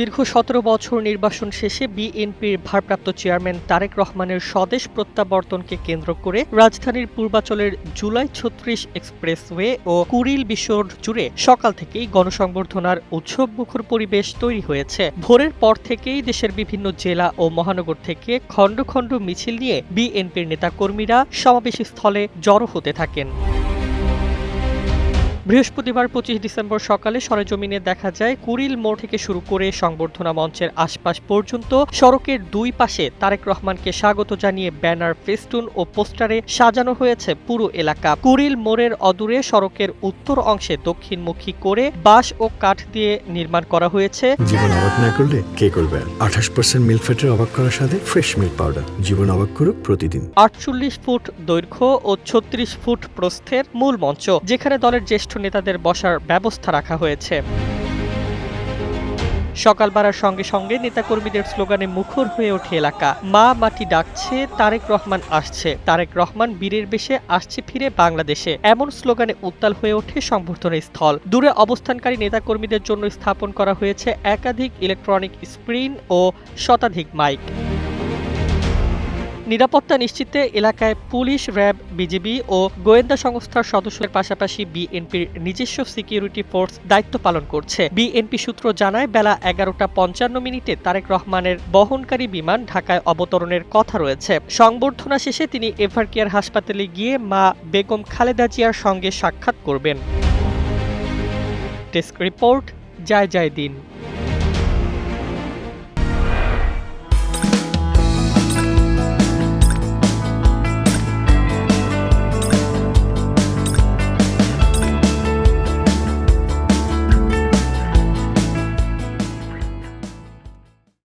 দীর্ঘ সতেরো বছর নির্বাসন শেষে বিএনপির ভারপ্রাপ্ত চেয়ারম্যান তারেক রহমানের স্বদেশ প্রত্যাবর্তনকে কেন্দ্র করে রাজধানীর পূর্বাচলের জুলাই ছত্রিশ এক্সপ্রেসওয়ে ও কুড়িল বিশ্বর জুড়ে সকাল থেকেই গণসংবর্ধনার উৎসব মুখর পরিবেশ তৈরি হয়েছে। ভোরের পর থেকেই দেশের বিভিন্ন জেলা ও মহানগর থেকে খণ্ড খণ্ড মিছিল নিয়ে বিএনপির নেতাকর্মীরা সমাবেশী স্থলে জড়ো হতে থাকেন। বৃহস্পতিবার পঁচিশ ডিসেম্বর সকালে সরেজমিনে দেখা যায় কুড়িল মোড় থেকে শুরু করে সংবর্ধনা মঞ্চের আশপাশ পর্যন্ত সড়কের দুই পাশে তারেক রহমানকে স্বাগত জানিয়ে ব্যানার ফেস্টুন ও পোস্টারে সাজানো হয়েছে পুরো এলাকা। কুড়িল মোড়ের অদূরে সড়কের উত্তর অংশে দক্ষিণমুখী করে বাঁশ ও কাঠ দিয়ে নির্মাণ করা হয়েছে। জীবন অবাক না করলে কে করবে আঠাশ পার্সেন্ট মিল্ক ফ্যাটের অবাক করার সাথে ফ্রেশ মিল্ক পাউডার। জীবন অবাক করুক প্রতিদিন। আটচল্লিশ ফুট দৈর্ঘ্য ও ছত্রিশ ফুট প্রস্থের মূল মঞ্চ যেখানে দলের জ্যেষ্ঠ নেতাদের বসার ব্যবস্থা রাখা হয়েছে। সকাল বাড়ার সঙ্গে সঙ্গে নেতাকর্মীদের স্লোগানে মুখর হয়ে ওঠে এলাকা। মা মাটি ডাকছে, তারেক রহমান আসছে। তারেক রহমান বীরের বেশে আসছে ফিরে বাংলাদেশে। এমন স্লোগানে উত্তাল হয়ে ওঠে সংবর্ধনা স্থল। দূরে অবস্থানকারী নেতাকর্মীদের জন্য স্থাপন করা হয়েছে একাধিক ইলেকট্রনিক স্ক্রিন ও শতাধিক মাইক। নিরাপত্তা নিশ্চিতে এলাকায় পুলিশ, র্যাব, বিজিবি ও গোয়েন্দা সংস্থার সদস্যদের পাশাপাশি বিএনপির নিজস্ব সিকিউরিটি ফোর্স দায়িত্ব পালন করছে। বিএনপি সূত্র জানায়, বেলা এগারোটা পঞ্চান্ন মিনিটে তারেক রহমানের বহনকারী বিমান ঢাকায় অবতরণের কথা রয়েছে। সংবর্ধনা শেষে তিনি এভার কেয়ার হাসপাতালে গিয়ে মা বেগম খালেদা জিয়ার সঙ্গে সাক্ষাৎ করবেন। ডেস্ক রিপোর্ট, জয় জয় দিন।